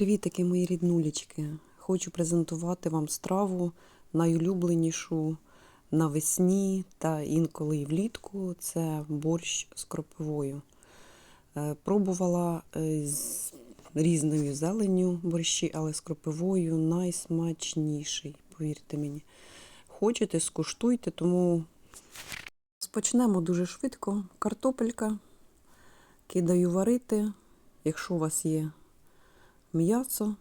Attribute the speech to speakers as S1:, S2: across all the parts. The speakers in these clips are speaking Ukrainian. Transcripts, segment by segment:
S1: Привітики, мої ріднулечки. Хочу презентувати вам страву найулюбленішу навесні та інколи і влітку. Це борщ з кропивою. Е, Пробувала е, з різною зеленню борщі, але з кропивою найсмачніший, повірте мені. Хочете, скуштуйте, тому спочнемо дуже швидко. Картопелька кидаю варити. Якщо у вас є м'ясо,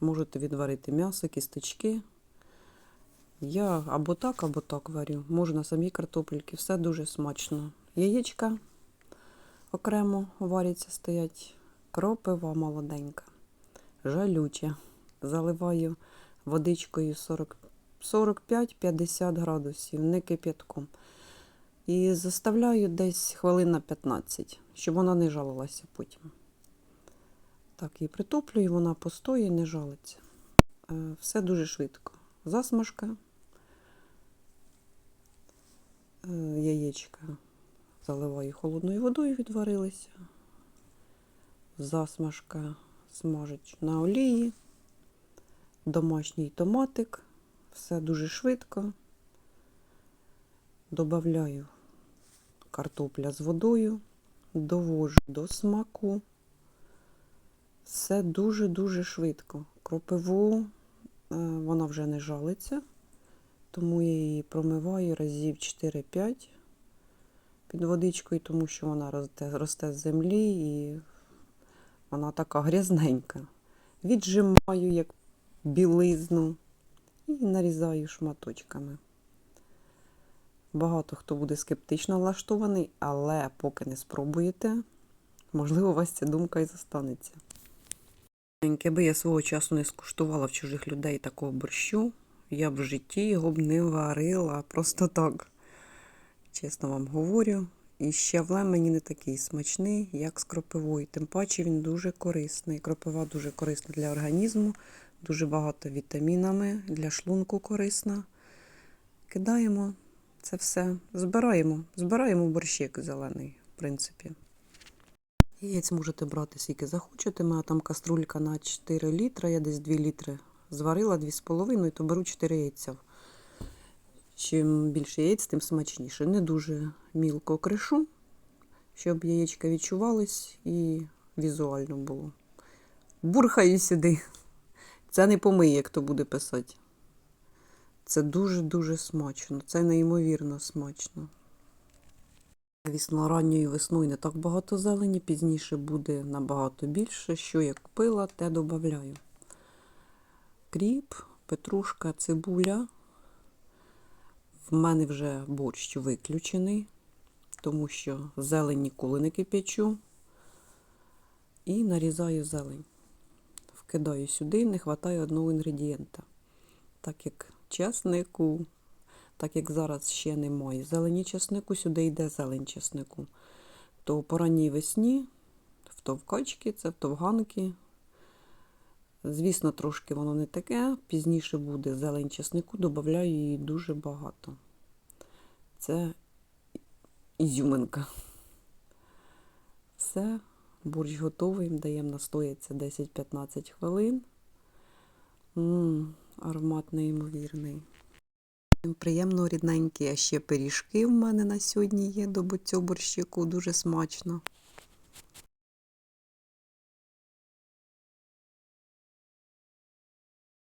S1: можете відварити м'ясо, кісточки. Я або так, або так варю. Можна самі картопельки, все дуже смачно. Яєчка окремо варяться, стоять. Кропива молоденька, жалюча. Заливаю водичкою 45-50 градусів, не кип'ятком. І заставляю десь хвилин на 15, щоб вона не жалилася потім. Так, її притуплюю, вона постоє, не жалиться. Е, Все дуже швидко. Засмажка, е, яєчка заливаю холодною водою, відварилися. Засмажка смажить на олії, домашній томатик. Все дуже швидко. Добавляю картопля з водою, довожу до смаку. Все дуже-дуже швидко. Кропиву е, вона вже не жалиться, тому я її промиваю разів 4-5 під водичкою, тому що вона росте, росте з землі і вона така грязненька. Віджимаю як білизну і нарізаю шматочками. Багато хто буде скептично налаштований, але поки не спробуєте, можливо, у вас ця думка і застанеться. Якби я свого часу не скуштувала в чужих людей такого борщу, я б в житті його б не варила просто так. Чесно вам говорю. І щавлем мені не такий смачний, як з кропивою. Тим паче він дуже корисний. Кропива дуже корисна для організму, дуже багато вітамінами, для шлунку корисна. Кидаємо це все, збираємо. Збираємо борщик зелений, в принципі. Яєць можете брати скільки захочете. Мене там каструлька на 4 літра, я десь 2 літри зварила, 2,5, то беру 4 яйця. Чим більше яєць, тим смачніше. Не дуже мілко кришу, щоб яєчка відчувались і візуально було. Бурхаю сюди. Це не помиє, як то буде писати. Це дуже-дуже смачно. Це неймовірно смачно. Звісно, ранньою весною не так багато зелені, пізніше буде набагато більше. Що я купила, те додаю. Кріп, петрушка, цибуля. В мене вже борщ виключений, тому що зелень ніколи не кип'ячу. І нарізаю зелень. Вкидаю сюди, не вистачає одного інгредієнта. Так як чеснику, так як зараз ще немає зелені чеснику, сюди йде зелень чеснику. То по ранній весні в товкачки, це в товганки. Звісно, трошки воно не таке, пізніше буде зелень чеснику, додаю її дуже багато. Це ізюминка. Все, борщ готовий, даємо настояться 10-15 хвилин. М-м, аромат неймовірний. Приємно рідненькі, а ще пиріжки в мене на сьогодні є до цього борщику, дуже смачно.